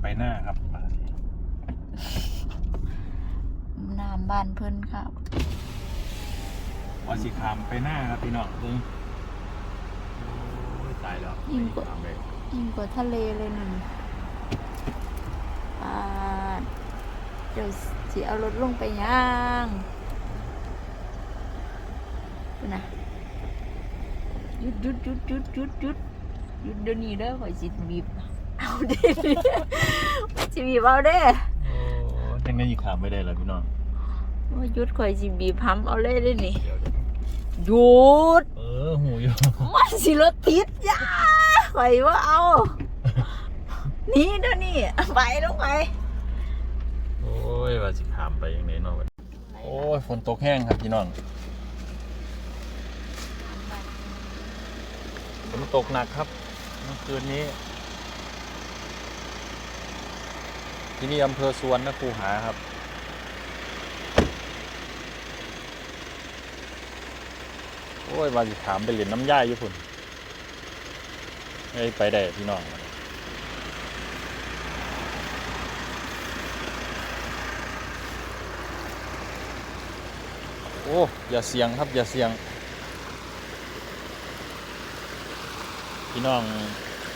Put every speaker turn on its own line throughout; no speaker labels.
ไปหน้าครับมาสิ
น้ำบ้านเพิ่นครับ
ว่าสิขามไปหน้าครับพี่น้องเพิ่งโอ้ยตายแล้ว
ยิ่งกว่า
ขามไป
ยิ่งกว่าทะเลเลยนั่นปาดเดี๋ยวสิเอารถลงไปย่างดูนะหยุดหยุดหยุดหยุดหยุดหยุดหยุดเดี๋ยวนี้เด้อข่อยสิบีบ เอาเด้สิบีบเอาเด้
โอ้ยังไงอีกขามไม่ได้เลยพี่น้อง
ว่าหยุดข่อยสิบีบพัมเอาเลยเด้นี่
เดี๋ยวเดี๋ยว
หยุด
เออหูอยู่
มันสิรถติดยาข่อยว่าเอานี่เดี๋ยวนี้ไปลงไป
โอ้ยว่าสิขามไปยังไงเนาะบัดโอ้ยฝนตกแห้งครับพี่น้องฝนตกหนักครับเมื่อคืนนี้ ที่นี่อำเภอสวนนะครูหาครับ โอ้ยว่าสิถามไปเหรียญน้ำย่ายอยู่พุ่นเอ้ไปได้พี่น้องโอ้ อย่าเสียงครับ อย่าเสียง พี่น้อง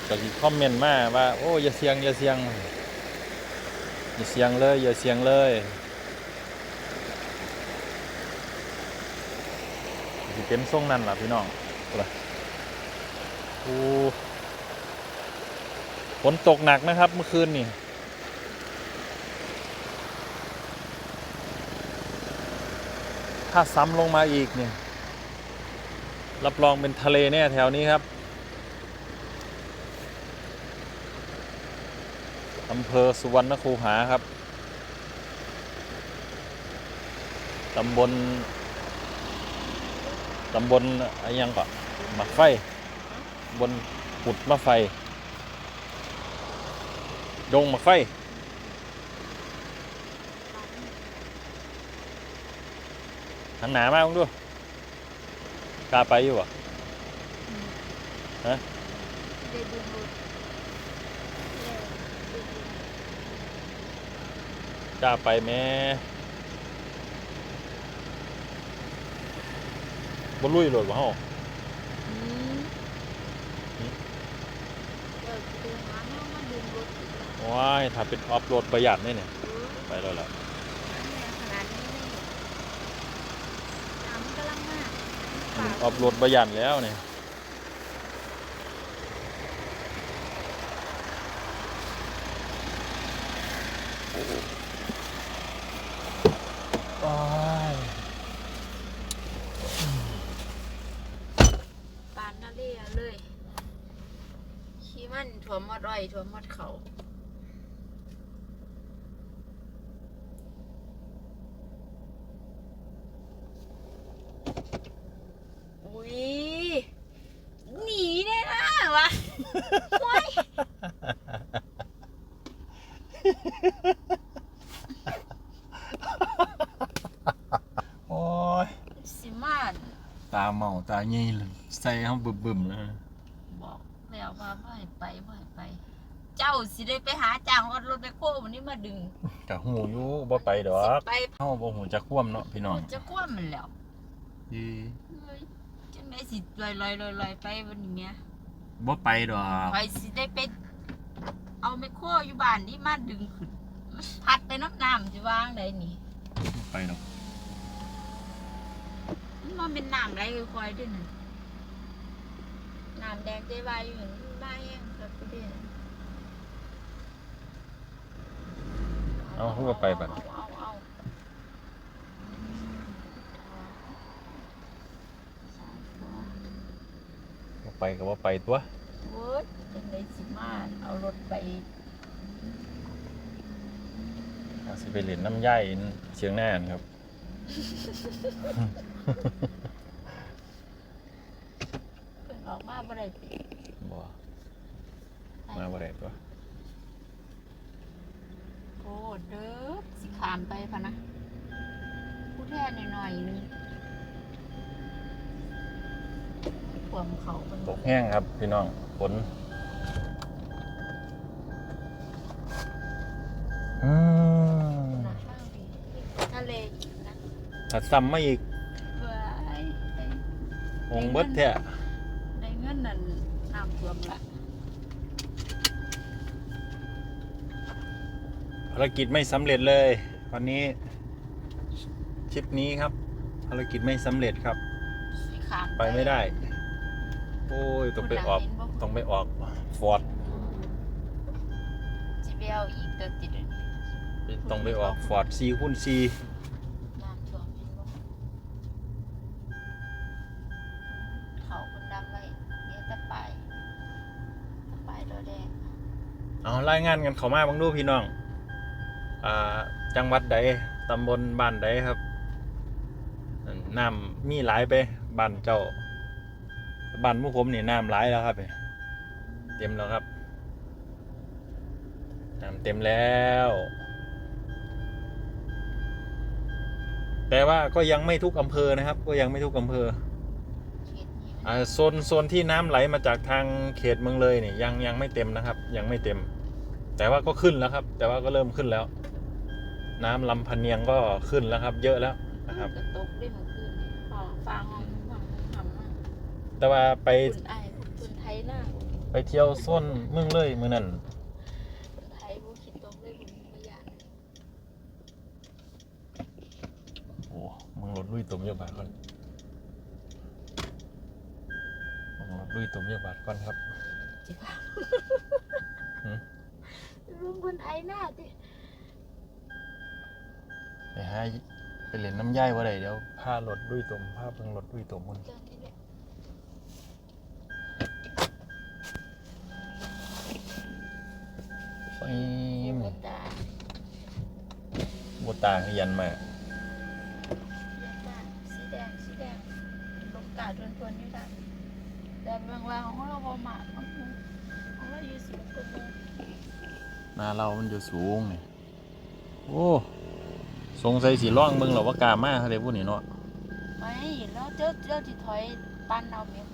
ก็คอมเมนต์มาว่า โอ้ อย่าเสียง อย่าเสียง อย่าเสียงเลยอย่าเสียงเลยสิเป็นทรงนั้นล่ะพี่น้องอาล่ะโอ้ฝนตกหนักนะครับเมื่อคืนนี่ถ้าซ้ำลงมาอีกเนี่ยรับรองเป็นทะเลแน่แถวนี้ครับ อำเภอสุวรรณคูหาครับ ตำบล ตำบลอะไรยังก่อนหมักไฟ บนปุดมะไฟ ดงหมักไฟ หันหนามากมึงดูกล้าไปอยู่อะก ล้าไปแม่บนลุยโหลดวะเฮาว้ายถ้าเป็นออฟโรดประหยัดนี่เนี่ย ไปแล้วล่ะมันออฟโรดประหยัดแล้วเนี่ยว้าย
ปานนาเลียเลยขี้ มันถั่วมอดอ้อยถั่วมอดเขาอุ้ยหนีเนี่ยนะวะโอ้ย
โอ้ย
สิมาน
ตาเมาตาเงี้ยเลยใส่เขาบึมๆเลย
บอกแล้วว่าไม่ให้ไปไม่ให้ไป เจ้า สิได้ไปหาจ้างรถรถไปโค้วันนี้มาดึง
กะหูอยู่บ่ไปดอ
สิ
ก
ไป
เฮาบ่หูจักคว่ำเนาะพี่น้อง
มันจะคว่ำมันแล้ว
อี
เฮ้ยจังได้สิลอยลอยลอยลอยไปวันนี้เนี้ย
บ่ไปดอก
คอยสิได้ไปเอาไมโครอยู่บ้านนี่มาดึงขึ้นมันพัดไปน้ำน้ำจะวางได้นี่
บ่ไปดอก
มันเป็นน้ำไหลคอยๆด้วยนะน้ำแดงใจวายอยู่มันบ้าแห้งครับพี่เด่น
เอาคือบ่ไปบัด
เอาเอาเอา
บ่ไปก็บ่ไปตัว
โอ้ยจังได้สิมาเอารถไป
อาสิไปเล่นน้ำย่ายเชียงแน่นครับ
เพิ่งออกมาบ่ได้ติ
บ่มาบ่ได้ตัว
ดเด้อสิขามไปพะนะผู้แท่นหน่อยนึงความเขาเป็น
ตกแห้งครับ พี่น้องฝนอืม
ทะเลอีนะ
ถัดซ้ำมาอีก
ว
องเบิดแท้
ได้เงินนั่นน้ำท่วมละ
ภารกิจไม่สำเร็จเลยวันนี้ทริปนี้ครับ ภารกิจไม่สำเร็จครับ
สิขาม
ไปไม่ได้ โอ้ยต้องไปออก
คุณน่ะเห็นบ่
ต้องไปออกฟอร์ด
สิไปเอาอีกเติมติดเลย
ต้องไปออกฟอร์ดซีคูณซี
น้ำท่วมเห็นบ่เขาคนดำไว้เดี๋ยวจะไปจะไปโดแดง
เอารายงานกันเข้ามาบางดูพี่น้องอ่า จังหวัดใดตำบลบ้านใดครับน้ำมีหลายไปบ้านเจ้าบ้านหมู่ผมนี่น้ำหลายแล้วครับเต็มแล้วครับน้ำเต็มแล้ว แต่ว่าก็ยังไม่ทุกอำเภอนะครับ ก็ยังไม่ทุกอำเภอ
เขตนี้มัน
อ่าโซนโซนที่น้ำไหลมาจากทางเขตเมืองเลยเนี่ยยังยังไม่เต็มนะครับ ยังไม่เต็ม แต่ว่าก็ขึ้นแล้วครับ แต่ว่าก็เริ่มขึ้นแล้ว น้ำลำพะเนียงก็ขึ้นแล้วครับ เยอะแล้วนะครับ
กระตกได้เมื่อคืนนี่ฟ้าฟ้าห้องห้องห้องห้อง
แต่ว่าไป
คุณไอ้คุณไทยหน้า
ไปเที่ยวโซนเมืองเลยมือนั่น
คุณไทยผู้คิดตกได้คุณพยาน
โอ้เมืองรถลุยตุ่มเยอะบาทก่อนเมืองรถลุยตุ่มเยอะบาทก่อนครับ
จิค่ะ
หืม
ลุงคุณไทยหน้าติ
ไปหาไปเล่นน้ำย่ายว่าไรเดี๋ยวพารถลุยตุ่มพาเพิ่งรถลุยตุ่มมัน
เจ้าที่เนี่ย
ไป
หมดตา
บูตาขยันมา
เยอะมากสีแดงสีแดงลงกาดทวนๆนี่ได้แต่เมืองลาวของเราพอมาของของเราอยู่สูงกว่าเมือง
หนาเรามันอยู่สูงนี่โอ้ สงสัยสีร่องเบิ่งหรอว่ากล้ามาเขาได้พูดนี่เนาะ
ไม่แล้วเจ้าเจ้าที่ถอยปันเอาเมีย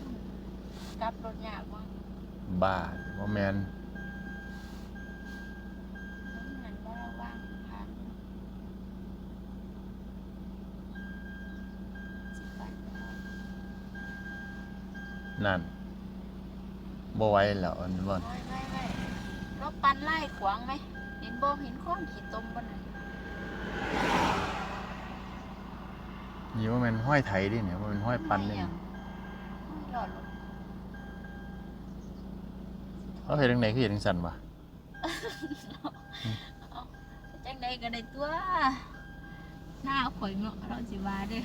กลับรถยากมั้ง
บ้าว่าแมน
เหมือนว่าเราว่างผ่านสิบบาทก็ได้
นั่นบ่ไหวแล้วอันนี้บ่
ไม่ไม่ไม่รถปันไล่ขวางไหมเห็นบ่เห็นข้องขีดตมบ่น่ะ
นี่ว่าแมันห้อยไถดิเนี่ยว่ามันห้อยปันดิ
ไม่หยังไม่หลอดรถ
เขาเฮ็ดจังไดคือเฮ็ดจังซั่นวะ
จังใดก็ได้ตัว หน้าข่อยเนาะเราสิว่าเด้อ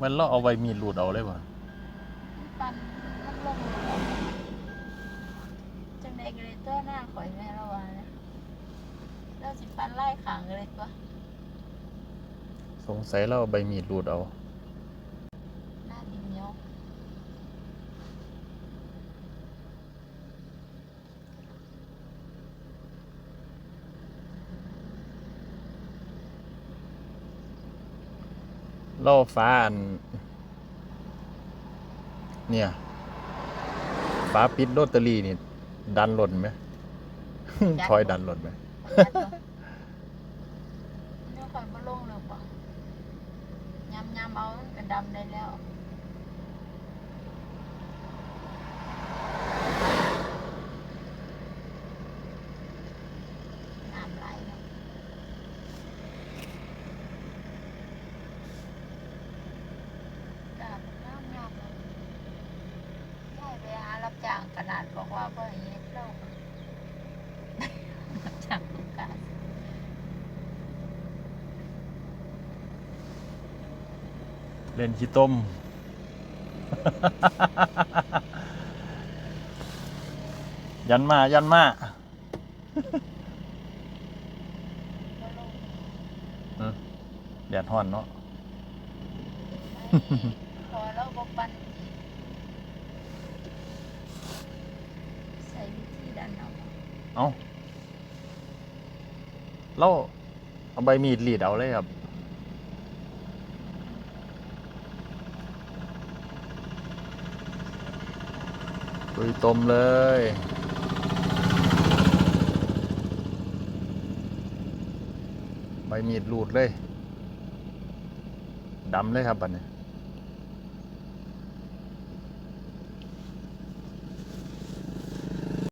มันเราเอาไว้มีดรูดเอาเลยบ่
ปันมันลงจังใดก็ได้ตัวหน้าข่อยแม่เราว่านะเราสิปันไล่ขางก็ได้ตัว
สงสัยเราเอาใบมีดรูดเอา
หน้าดินเหนียว
เราฟ้าอัน เนี่ยฟ้าปิดโรตารี่นี่ ดันหล่นไหม ถอยดันหล่นไหม
ยัดเนาะเดี๋ยวข่อยบ่ลงแล้วป่ะยำยำ เอาตั้งแต่ดำได้แล้วน้ำไหลแล้วดำน้ำยำเลยได้ไปหารับจ้างขนาดบอกว่าเพื่อเฮ็ดเล่ารับจ้างลูกค้า
เล่นขี้ต้ม ยันมา ยันมา
บ่ลง
แดดฮ้อนเนาะ
พอแล้วบปันใส่วิธีดันเอา
เอาเราเอาใบมีดรีดเอาเลยครับ ลุยต้มเลยใบมีดหลุดเลยดำเลยครับบัดนี้